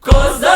Cause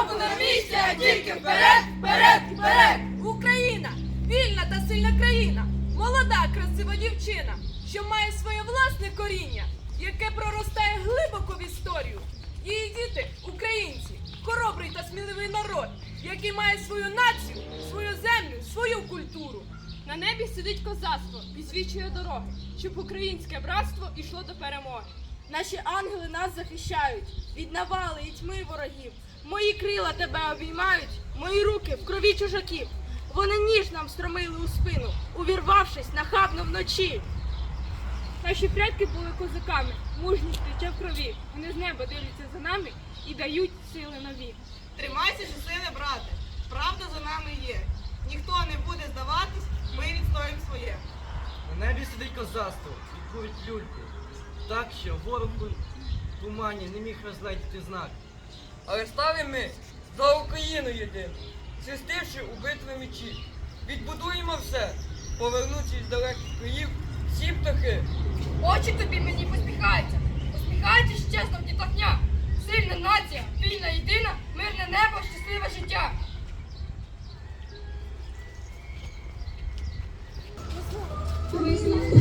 кроку на місці, а тільки вперед, вперед, вперед! Україна! Вільна та сильна країна! Молода, красива дівчина, що має своє власне коріння, яке проростає глибоко в історію. Її діти українці, хоробрий та сміливий народ, який має свою націю, свою землю, свою культуру. На небі сидить козацтво, підсвічує дороги, щоб українське братство йшло до перемоги. Наші ангели нас захищають від навали і тьми ворогів. Мої крила тебе обіймають, мої руки в крові чужаків. Вони ніж нам стромили у спину, увірвавшись нахабно вночі. Наші предки були козаками, мужність тече в крові. Вони з неба дивляться за нами і дають сили нові. Тримайся, сили, брате! Правда за нами є. Ніхто не буде здаватись, ми відстоїмо своє. На небі сидить козацтво і курить люльку. Так що ворог у тумані не міг розгледіти знак але стали ми за Україну єдину, свистивши у битви мечі. Відбудуємо все, повернучись з далеких країв, всі птахи. Очі тобі мені посміхаються, посміхайтесь чесно, дітахня. Сильна нація, вільна єдина, мирне небо, щасливе життя. Thank you.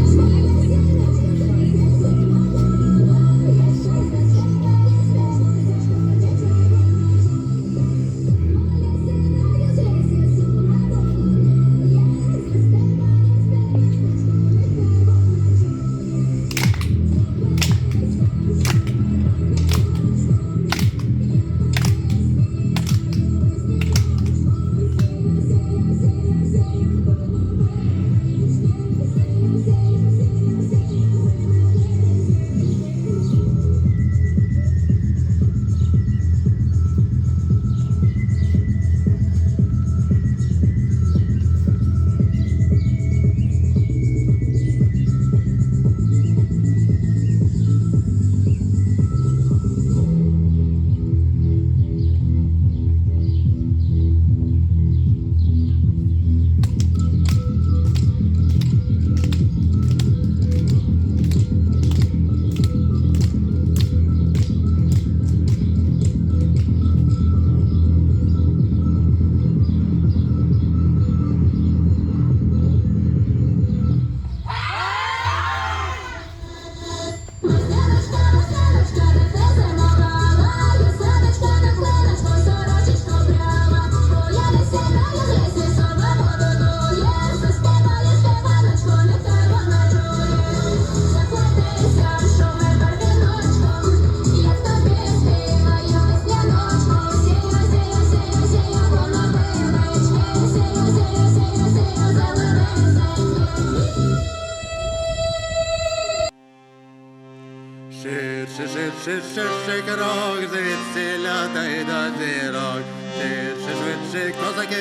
Швидше, швидше крок, звідсіля та й до зірок, швидше, швидше козаки,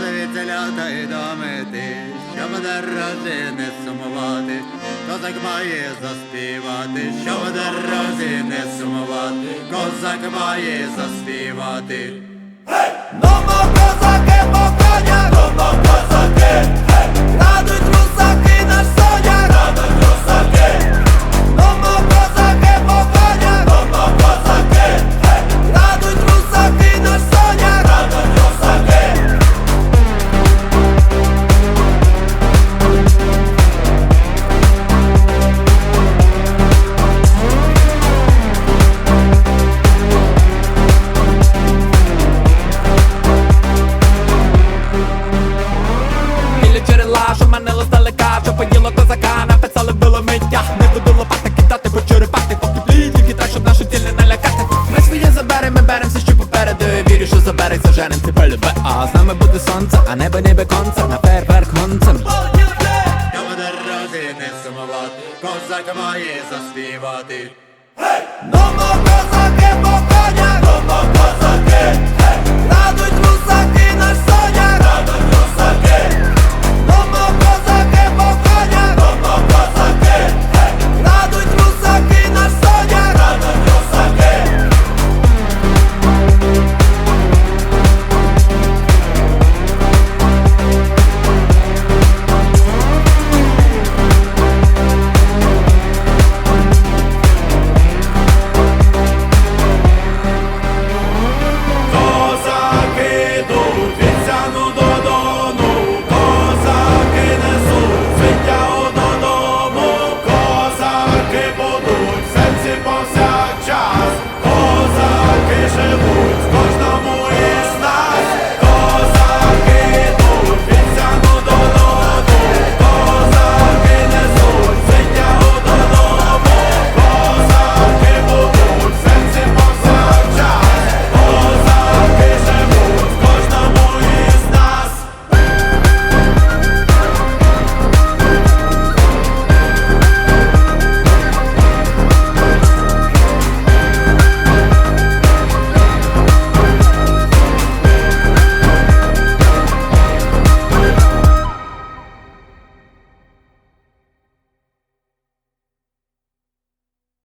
звідсіля та й до мети, щоб дорозі не сумувати, козак має заспівати, щоб дорозі не сумувати, козак має заспівати. Номо козаки а небо небе концерт на фейерверк гонцем Я мене раді не сумувати, козака має заспівати Гей! Домо козаки, по коня, домо козаки, гей!